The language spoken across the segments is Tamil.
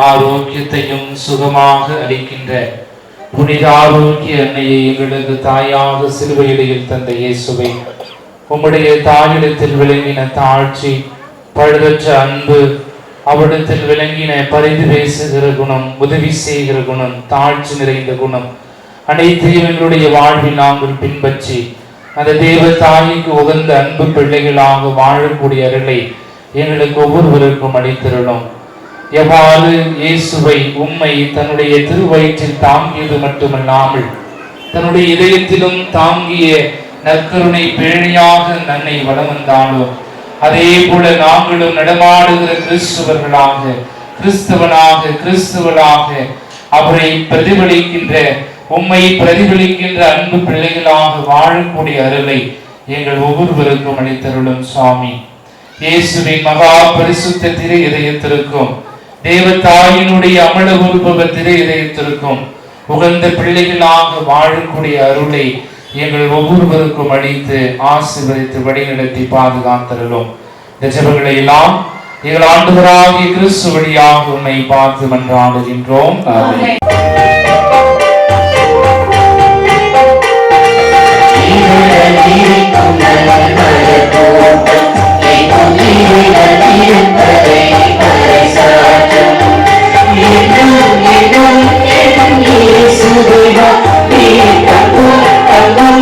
ஆரோக்கியத்தையும் சுகமாக அளிக்கின்ற புனித ஆரோக்கிய அன்னையை எங்களது தாயாக சிறுவையிலையில் தந்த இயேசுவை உம்முடைய தாயிடத்தில் விளங்கின தாழ்ச்சி பழுதற்ற அன்பு அவரிடத்தில் விளங்கின பரிந்து பேசுகிற குணம் உதவி செய்கிற குணம் தாழ்ச்சி நிறைந்த குணம் அனைத்தையும் எங்களுடைய வாழ்வில் நாங்கள் பின்பற்றி அந்த தேவ தாய்க்கு உகந்த அன்பு பிள்ளைகளாக வாழக்கூடிய அருளை எங்களுக்கு ஒவ்வொருவருக்கும் அளித்திருந்தோம் எவ்வாறு இயேசுவை உம்மை தன்னுடைய திருவயிற்றில் தாங்கியது மட்டுமல்லாமல் தன்னுடைய இதயத்திலும் தாங்கிய நற்கருணை பேழையாக நன்னை வளம் வந்தாலோ அதே போல நாங்களும் நடமாடுகிற கிறிஸ்துவர்களாக கிறிஸ்தவனாக கிறிஸ்துவனாக அவரை பிரதிபலிக்கின்ற உம்மை பிரதிபலிக்கின்ற அன்பு பிள்ளைகளாக வாழக்கூடிய அருளை எங்கள் ஒவ்வொருவருக்கும் அளித்தருளும் சுவாமி. இயேசுவின் மகா பரிசுத்த திரு இதயத்திற்கும் தேவ தாயினுடைய அமல உருவக திரு இதயத்திற்கும் உகந்த பிள்ளைகளாக வாழக்கூடிய அருளை எங்கள் ஒவ்வொருவருக்கும் அளித்து ஆசீர்வதித்து வழிநடத்தி பாதுகாத்தருளும் இந்த ஜெபங்களை எல்லாம் எங்கள் ஆண்டுகளாகிய கிறிஸ்து வழியாக உண்மை பார்த்து மன்றாடுகின்றோம். ஆமென்.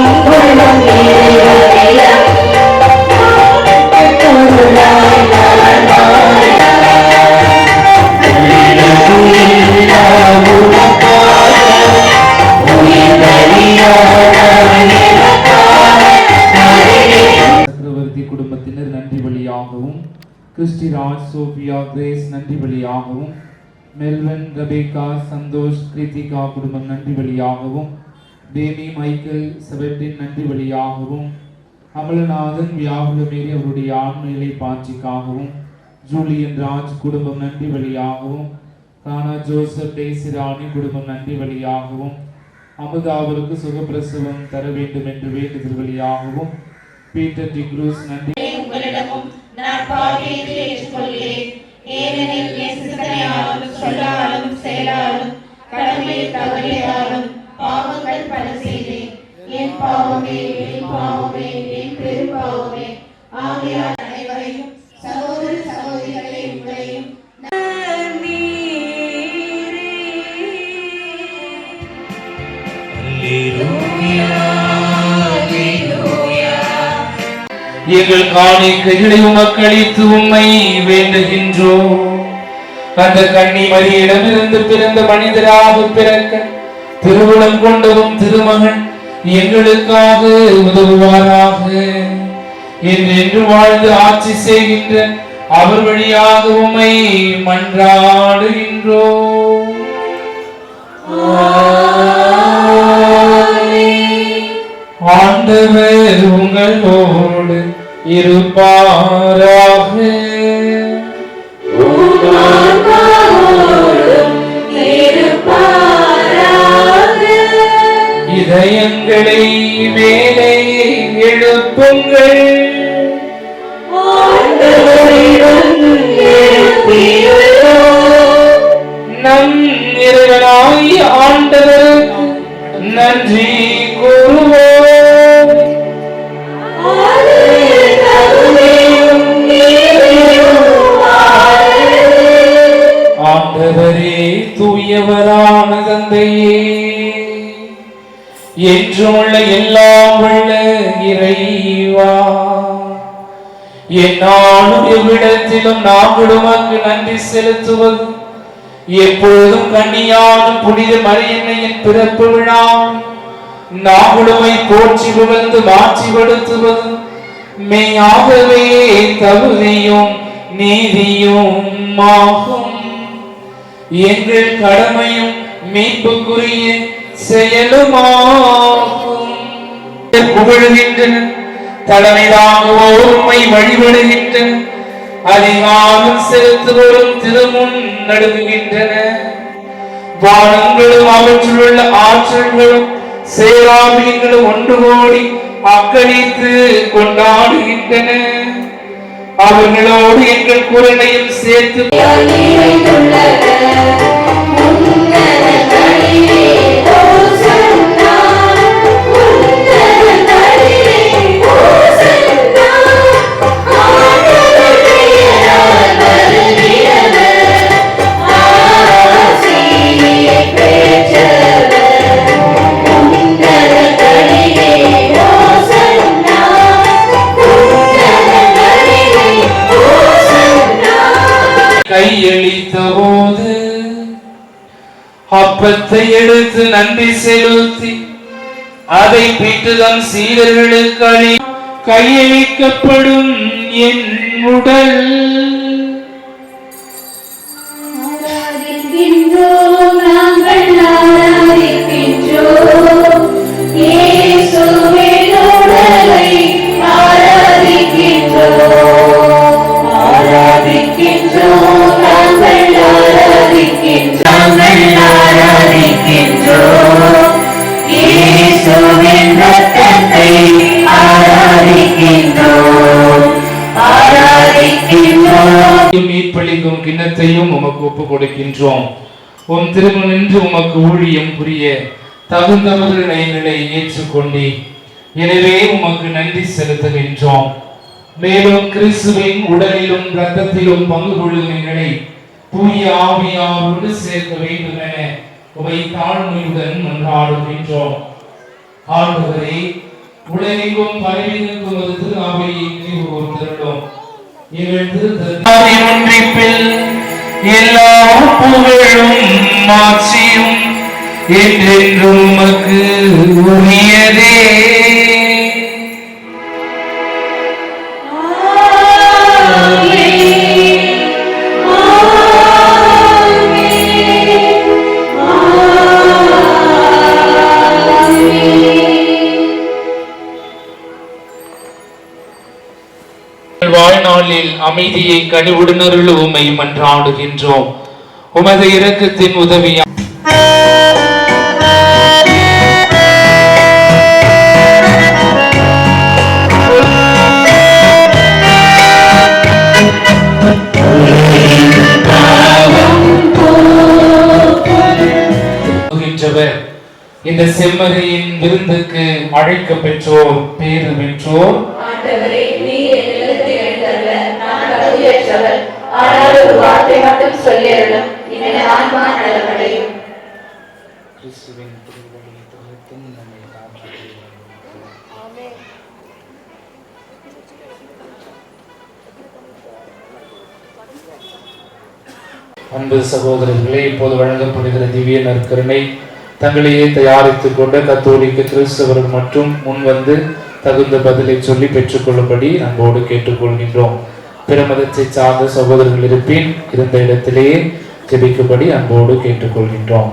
சக்கரவர்த்தி ரபேகா சந்தோஷ் கிருத்திகா குடும்பம் நன்றி வழியாகவும் டேமி மைக்கேல் செபட்டின் நன்றி வழியாகவும் அமலநாதன் வியாகுலமேரி அவருடைய ஆண்மையிலை பாட்சிக்காகவும் ஜூலியன் ராஜ் குடும்பம் நன்றி வழியாகவும் கானா ஜோசப் டேசிராணி குடும்பம் நன்றி வழியாகவும் அமுதாவருக்கு சுகப்பிரசவம் தர வேண்டும் என்று வேண்டுதல் வழியாகவும் பீட்டர் டிக்ரூஸ் நன்றி. உங்களிடமும் நான் ஏற்றுக்கொள்கிறேன். ஏனெனில் என் சிந்தனையாலும் சொல்லாலும் செயலாலும் கடமையில் தவறியதாலும் பாவங்கள் பல செய்தேன் என் பாவமே என் பாவமே என் பெரும்பாவமே. ஆகையால் அனைவரையும் சகோதர சகோதரிகளை உங்களையும் எங்கள் காணிக்கைகளை உமக்களித்து உம்மை வேண்டுகின்றோம். அந்த கன்னி மரியிடமிருந்து பிறந்த மனிதராக பிறக்க திருவுளம் கொண்டவும் திருமகன் எங்களுக்காக உதவுவாராக. என்று வாழ்ந்து ஆட்சி செய்கின்ற அவர் வழியாக உமை மன்றாடுகின்றோ. ஆண்டவர் உங்களோடு இருப்பாராக. இதயங்களை மேலே எழுப்புங்கள். நம் இறைவனாய் ஆண்டவருக்கு நன்றி கூறுவோம். ஆண்டவரே தூயவரான தந்தையே என்றுமுள்ள எல்லாம் உள்ள இறைவா. என்னாலும் எவ்விடத்திலும் நாங்கள் உமக்கு நன்றி செலுத்துவது. எப்பொழுதும் கண்ணியானும் புனித மரியன்னையின் பிறப்பு விழா. நாங்களுமை போற்றி விழுந்து மாற்றிப்படுத்துவது. மெய்யாகவே தகுதியும் நீதியும் ஆகும். எங்கள் கடமையும் மீட்புக்குரிய செயலுமாகும் புகழ்கின்றன. தலைமைதாக ஒருமை வழிபடுகின்றன. அதிகாரம் செலுத்துவோரும் திருமுன் நடுங்குகின்றன. வானங்களும் அவற்றிலுள்ள ஆற்றல்களும் சேராமீன்களும் ஒன்று கோடி அக்களித்து கொண்டாடுகின்றன. அவர்களோடு எங்கள் குரலையும் சேர்த்து அப்பத்தை எடுத்து நன்றி செலுத்தி அதை பிட்டு தம் சீடர்களுக்கு கையளிக்கப்படும் என் உடல். ஆராதிக்கின்றோம் கிண்ணத்தையும் உமக்கு ஒப்பு கொடுக்கின்றோம் உம் திருமணம் நின்று உமக்கு ஊழியம் புரிய தகுந்தவர்கள் எங்களை ஏற்றுக்கொண்டி எனவே உமக்கு நன்றி செலுத்துகின்றோம். மேலும் கிறிஸ்துவின் உடலிலும் ரத்தத்திலும் பங்கு கொள்ளும் எங்களை தூய ஆவியாரோடு சேர்க்க வேண்டும் என உமை தாழ்மையுடன் மன்றாடுகின்றோம். ஆண்டவரே உலகெங்கும் பரவி நிற்கும் ஒரு திரு அவையை நினைவு கூர்ந்திருந்தோம் ஒன்றிப்பில் எல்லா புகழும் மாட்சியும் என்றென்றும் உமக்கு உரியதே. நாளில் அமைதியை கனிவுடனருள் உமை மன்றாடுகின்றோம். உமது இரக்கத்தின் உதவியா இந்த செம்மறியின் விருந்துக்கு அழைக்க பெற்றோர் பேறு பெற்றோர் ஆனால் ஒரு வார்த்தை மட்டும் சொல்லியருளும். எனது ஆன்மா நலமடையும் கிறிஸ்துவின் திருவடி தோற்றத்தும் நம்மை காப்பாற்றுகிறது. அன்பு சகோதரர்களே இப்போது வழங்கப்படுகிற திவ்ய நற்கருணை தங்களையே தயாரித்துக் கொண்ட கத்தோலிக்க கிறிஸ்தவர்கள் மற்றும் முன் வந்து தகுந்த பதிலை சொல்லி பெற்றுக்கொள்ளும்படி அன்போடு கேட்டுக்கொள்கின்றோம். பிற மதத்தை சார்ந்த சகோதரர்கள் இருப்பின் இருந்த இடத்திலேயே ஜெபிக்கும்படி அன்போடு கேட்டுக்கொள்கின்றோம்.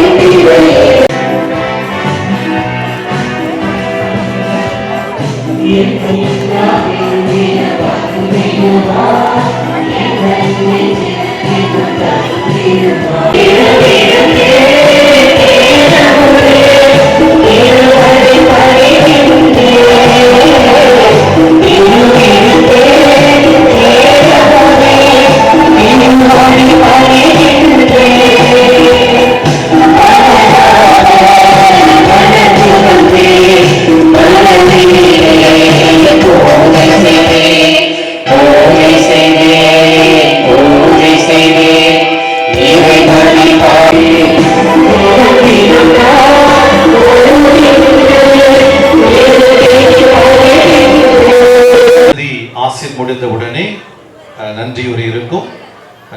அஹ், நன்றியுரை இருக்கும்.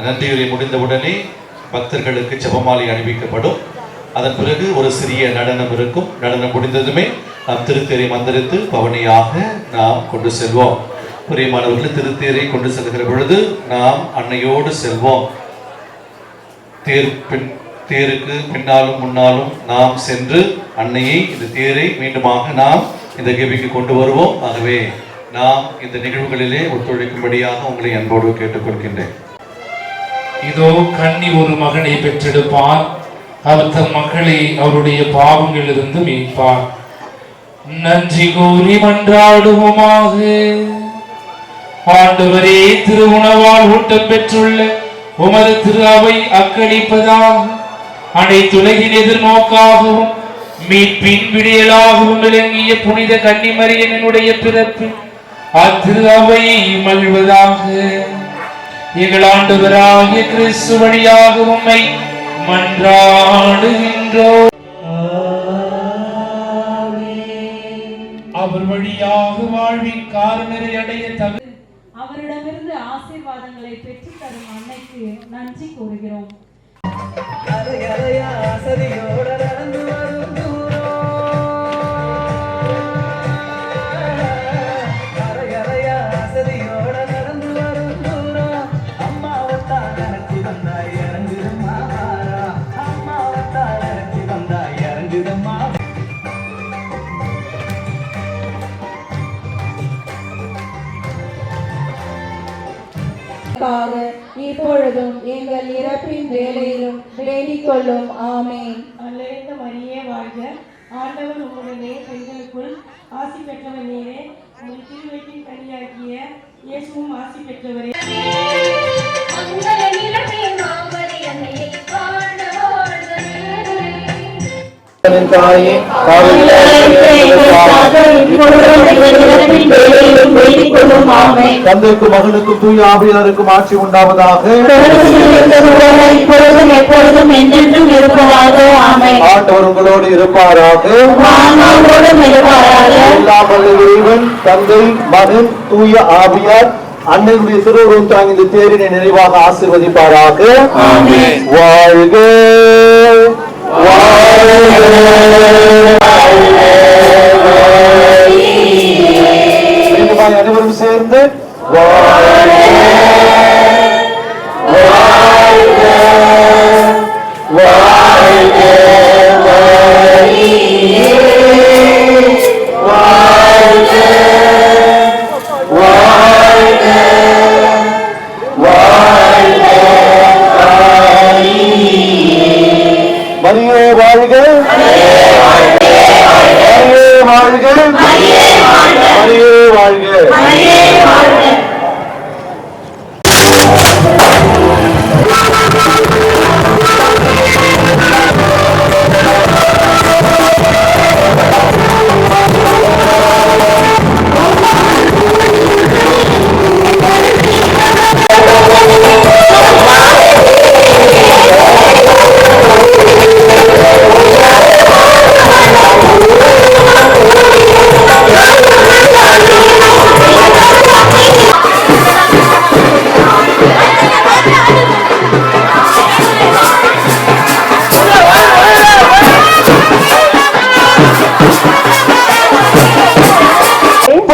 நன்றியுரை முடிந்தவுடனே பக்தர்களுக்கு ஜபமாலை அணிவிக்கப்படும். அதன் பிறகு ஒரு சிறிய நடனம் இருக்கும். நடனம் முடிந்ததுமே நாம் திருத்தேரை மந்திரித்து பவனியாக நாம் கொண்டு செல்வோம். பிரியமானவர்கள் திருத்தேரை கொண்டு செல்கிற பொழுது நாம் அன்னையோடு செல்வோம். தேர் பின் தேருக்கு பின்னாலும் முன்னாலும் நாம் சென்று அன்னையை இந்த தேரை மீண்டுமாக நாம் இந்த கெபிக்கு கொண்டு வருவோம். ஆகவே நாம் இந்த நிகழ்வுகளிலே ஒத்துழைக்கும்படியாக உங்களை அன்போடு கேட்டுக்கொள்கின்றேன். இதோ கன்னி ஒரு மகனை பெற்றெடுப்பார். அவர் தன் மக்களை அவருடைய பாவங்களிலிருந்து மீட்பார். நன்றி கூறி மன்றாடுவோமாக. ஆண்டவரே திருவுணவால் ஊட்டம் பெற்றுள்ள உமது திரு அவை அக்களிப்பதாக அனைத்துலகின் எதிர்நோக்காகவும் மீட்பின் விடியலாகவும் விளங்கிய புனித கன்னிமரியனுடைய பிறப்பு அத்திரு அவை மகிழ்வதாக. எங்கள் ஆண்டவராகிய கிறிஸ்து வழியாக உம்மை மன்றாடுகின்றோம். அவர் வழியாக வாழ்வின் காரணரை அடைய தகுதி அவரிடமிருந்து ஆசீர்வாதங்களை பெற்றுத் தரும் அன்னைக்கு நன்றி கூறுகிறோம். அலையலையா சதியோட நடந்து வரும் இப்பொழுதும் எங்கள் இறப்பின் வேலையிலும் வேண்டிக் கொள்ளும் ஆமேன். அல்லேந்த மரியே வாழ்க. ஆண்டவர் உங்களுடைய பெண்களுக்குள் ஆசி பெற்றவர் நீரே. உங்கள் திருவயிற்றின் கனியாகிய இயேசுவும் ஆசி பெற்றவரே. தாயே தந்தைக்கும் மகனுக்கும் தூய ஆவியாருக்கும் ஆட்சி உண்டாவதாக. ஆண்டவர் உங்களோடு இருப்பாராக. எல்லாம் இறைவன் தந்தை மகன் தூய ஆவியார் அன்னையுடைய திருவுருவம் தாங்கி இந்த தேரினை நிறைவாக ஆசிர்வதிப்பாராக. வாழ்க. அனைவரும் சேர்ந்து மரியே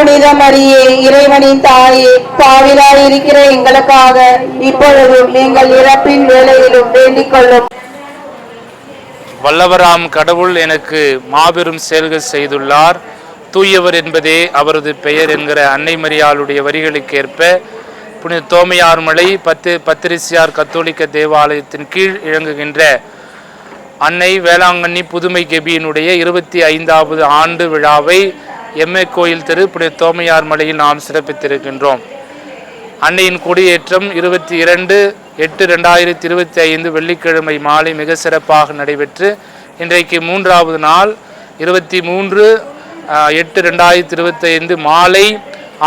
புனித மரியே இறைவனின் தாயே பாவிலாய் இருக்கிற எங்களுக்காக இப்பொழுதும் நீங்கள் இறப்பின் வேலையிலும் வேண்டிக் கொள்ளும். வல்லவராம் கடவுள் எனக்கு மாபெரும் செயல்கள் செய்துள்ளார். தூயவர் என்பதே அவரது பெயர் என்கிற அன்னை மரியாளுடைய வரிகளுக்கேற்ப புனித தோமையார்மலை பத்து பத்திரிசியார் கத்தோலிக்க தேவாலயத்தின் கீழ் இயங்குகின்ற அன்னை வேளாங்கண்ணி புதுமை கெபியினுடைய இருபத்தி ஐந்தாவது ஆண்டு விழாவை எம்ஏ கோயில் தெரு புனித தோமையார் மலையில் நாம் சிறப்பித்திருக்கின்றோம். அன்னையின் கொடியேற்றம் இருபத்தி இரண்டு எட்டு ரெண்டாயிரத்தி இருபத்தி ஐந்து வெள்ளிக்கிழமை மாலை மிக சிறப்பாக நடைபெற்று இன்றைக்கு மூன்றாவது நாள் இருபத்தி மூன்று எட்டு ரெண்டாயிரத்தி இருபத்தி ஐந்து மாலை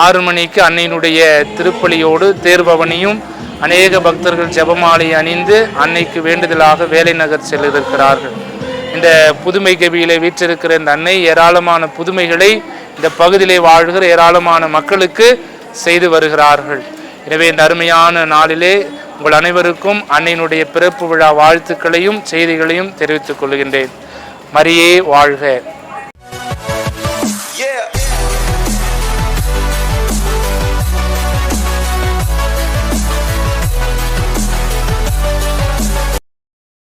ஆறு மணிக்கு அன்னையினுடைய திருப்பலியோடு தேர்பவனியும் அநேக பக்தர்கள் ஜெபமாலை அணிந்து அன்னைக்கு வேண்டுதலாக வேலை நகர் செல்லிருக்கிறார்கள். இந்த புதுமை கவியிலே வீற்றிருக்கிற இந்த அன்னை ஏராளமான புதுமைகளை இந்த பகுதியிலே வாழ்கிற ஏராளமான மக்களுக்கு செய்து வருகிறார்கள். எனவே இந்த அருமையான நாளிலே உங்கள் அனைவருக்கும் அன்னையினுடைய பிறப்பு விழா வாழ்த்துக்களையும் செய்திகளையும் தெரிவித்துக் கொள்கின்றேன். மரியே வாழ்க.